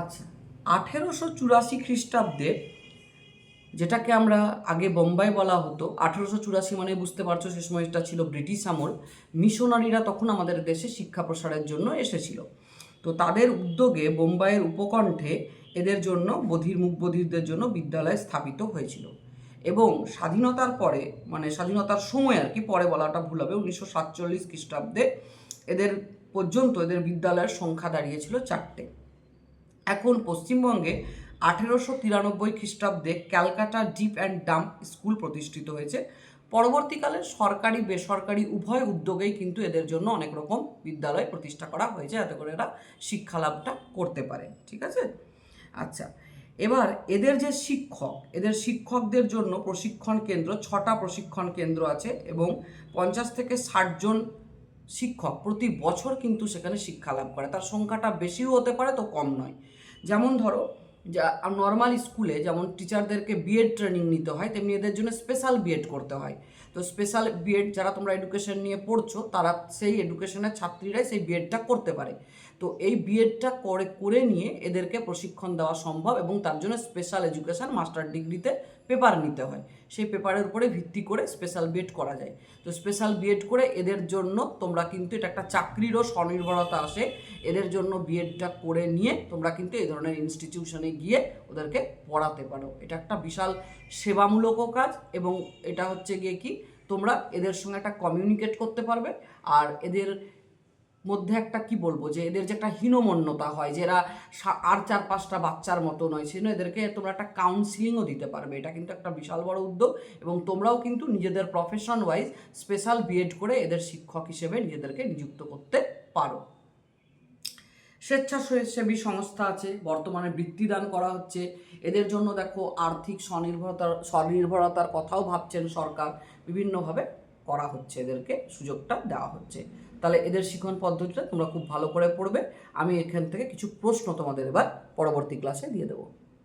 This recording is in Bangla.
আচ্ছা আঠেরোশো চুরাশি খ্রিস্টাব্দে যেটাকে আমরা আগে বোম্বাই বলা হতো, আঠেরোশো চুরাশি মানে বুঝতে পারছ সে সময়টা ছিল ব্রিটিশ আমল, মিশনারিরা তখন আমাদের দেশে শিক্ষা প্রসারের জন্য এসেছিল। তো তাদের উদ্যোগে বোম্বাইয়ের উপকণ্ঠে এদের জন্য বধির মুখ বধিরদের জন্য বিদ্যালয় স্থাপিত হয়েছিল। এবং স্বাধীনতার পরে মানে স্বাধীনতার সময় আর কি, পরে বলাটা ভুল হবে, উনিশশো সাতচল্লিশ খ্রিস্টাব্দে এদের পর্যন্ত এদের বিদ্যালয়ের সংখ্যা দাঁড়িয়েছিল চারটে। এখন পশ্চিমবঙ্গে আঠেরোশো তিরানব্বই খ্রিস্টাব্দে Calcutta deaf and dumb school প্রতিষ্ঠিত হয়েছে। পরবর্তীকালে সরকারি, বেসরকারি উভয় উদ্যোগেই কিন্তু এদের জন্য অনেক রকম বিদ্যালয় প্রতিষ্ঠা করা হয়েছে, যাতে করে এরা শিক্ষা লাভটা করতে পারে, ঠিক আছে? আচ্ছা এবার এদের যে শিক্ষক, এদের শিক্ষকদের জন্য প্রশিক্ষণ কেন্দ্র, ছটা প্রশিক্ষণ কেন্দ্র আছে এবং পঞ্চাশ থেকে ষাট জন শিক্ষক প্রতি বছর কিন্তু সেখানে শিক্ষা লাভ করে। তার সংখ্যাটা বেশিও হতে পারে, তো কম নয়। যেমন ধরো যা নর্মাল স্কুলে যেমন টিচারদেরকে বিএড ট্রেনিং নিতে হয়, তেমনি এদের জন্য স্পেশাল বিএড করতে হয়। তো স্পেশাল বিএড যারা তোমরা এডুকেশন নিয়ে পড়ছো, তারা সেই এডুকেশনের ছাত্রীরাই সেই বিএডটা করতে পারে। তো এই বিএডটা করে করে নিয়ে এদেরকে প্রশিক্ষণ দেওয়া সম্ভব এবং তার জন্য স্পেশাল এডুকেশন মাস্টার ডিগ্রিতে পেপার নিতে হয়। সেই পেপারের উপরে ভিত্তি করে স্পেশাল বিএড করা যায়। তো স্পেশাল বিএড করে এদের জন্য তোমরা কিন্তু এটা একটা চাকরিরও স্বনির্ভরতা আসে। এদের জন্য বিএডটা করে নিয়ে তোমরা কিন্তু এই ধরনের ইনস্টিটিউশনে গিয়ে ওদেরকে পড়াতে পারো। এটা একটা বিশাল সেবামূলকও কাজ এবং এটা হচ্ছে গিয়ে কি, তোমরা এদের সঙ্গে একটা কমিউনিকেট করতে পারবে। আর এদের মধ্যে একটা কি বলব, যে এদের যে একটা হীনমন্যতা হয়, যে এরা আর চার পাঁচটা বাচ্চার মতো নয় সেজন্য এদেরকে তোমরা একটা কাউন্সিলিংও দিতে পারবে। এটা কিন্তু একটা বিশাল বড় উদ্যোগ এবং তোমরাও কিন্তু নিজেদের প্রফেশন ওয়াইজ স্পেশাল বিএড করে এদের শিক্ষক হিসেবে নিজেদেরকে নিযুক্ত করতে পারো। স্বেচ্ছাসেবী সংস্থা আছে, বর্তমানে বৃত্তি দান করা হচ্ছে। এদের জন্য দেখো আর্থিক স্বনির্ভরতার স্বনির্ভরতার কথাও ভাবছেন সরকার। বিভিন্নভাবে করা হচ্ছে, এদেরকে সুযোগটা দেওয়া হচ্ছে। তাহলে এদের শিক্ষণ পদ্ধতিটা তোমরা খুব ভালো করে পড়বে। আমি এখান থেকে কিছু প্রশ্ন তোমাদের এবার পরবর্তী ক্লাসে দিয়ে দেবো।